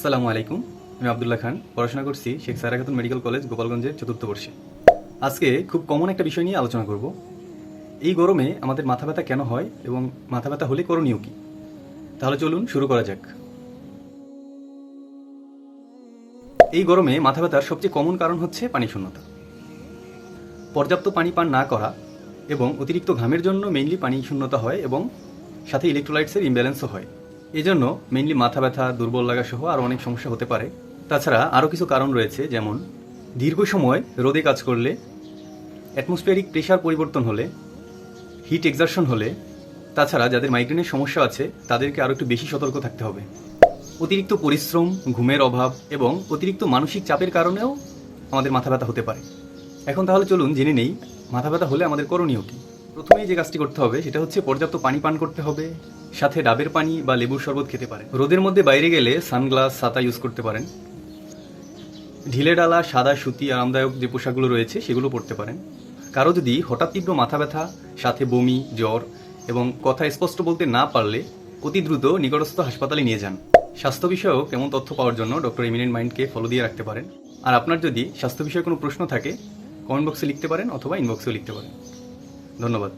আসসালামু আলাইকুম। আমি আবদুল্লাহ খান, পড়াশোনা করছি শেখ সারা খাতুন মেডিকেল কলেজ, গোপালগঞ্জের চতুর্থ বর্ষে। আজকে খুব কমন একটা বিষয় নিয়ে আলোচনা করব। এই গরমে আমাদের মাথা ব্যথা কেন হয় এবং মাথা ব্যথা হলে করণীয় কি? তাহলে চলুন শুরু করা যাক। এই গরমে মাথা ব্যথার সবচেয়ে কমন কারণ হচ্ছে পানি শূন্যতা। পর্যাপ্ত পানি পান না করা এবং অতিরিক্ত ঘামের জন্য মেইনলি পানি শূন্যতা হয় এবং সাথে ইলেকট্রোলাইটসের ইমব্যালেন্সও হয়। এজন্য মেইনলি মাথা ব্যথা, দুর্বল লাগা সহ আরও অনেক সমস্যা হতে পারে। তাছাড়া আরও কিছু কারণ রয়েছে, যেমন দীর্ঘ সময় রোদে কাজ করলে অ্যাটমসফিয়ারিক প্রেশার পরিবর্তন হলে হিট এক্সারশন হলে, তাছাড়া যাদের মাইগ্রেনের সমস্যা আছে, তাদেরকে আরও একটু বেশি সতর্ক থাকতে হবে। অতিরিক্ত পরিশ্রম, ঘুমের অভাব এবং অতিরিক্ত মানসিক চাপের কারণেও আমাদের মাথা ব্যথা হতে পারে। এখন তাহলে চলুন জেনে নেই, মাথা ব্যথা হলে আমাদের করণীয় কি? প্রথমেই যে কাজটি করতে হবে, সেটা হচ্ছে পর্যাপ্ত পানি পান করতে হবে সাথে ডাবের পানি বা লেবুর শরবত খেতে পারেন। রোদের মধ্যে বাইরে গেলে সানগ্লাস, ছাতা ইউজ করতে পারেন। ঢিলে ডালা, সাদা সুতি, আরামদায়ক যে পোশাকগুলো রয়েছে, সেগুলো পরতে পারেন। কারও যদি হঠাৎ তীব্র মাথা ব্যথা, সাথে বমি, জ্বর এবং কথা স্পষ্ট বলতে না পারলে অতি দ্রুত নিকটস্থ হাসপাতালে নিয়ে যান। স্বাস্থ্য বিষয়ক এমন তথ্য পাওয়ার জন্য ডক্টর ইমিনেন্ট মাইন্ডকে ফলো দিয়ে রাখতে পারেন। আর আপনার যদি স্বাস্থ্য বিষয়ে কোনো প্রশ্ন থাকে, কমেন্ট বক্সে লিখতে পারেন অথবা ইনবক্সেও লিখতে পারেন। ধন্যবাদ।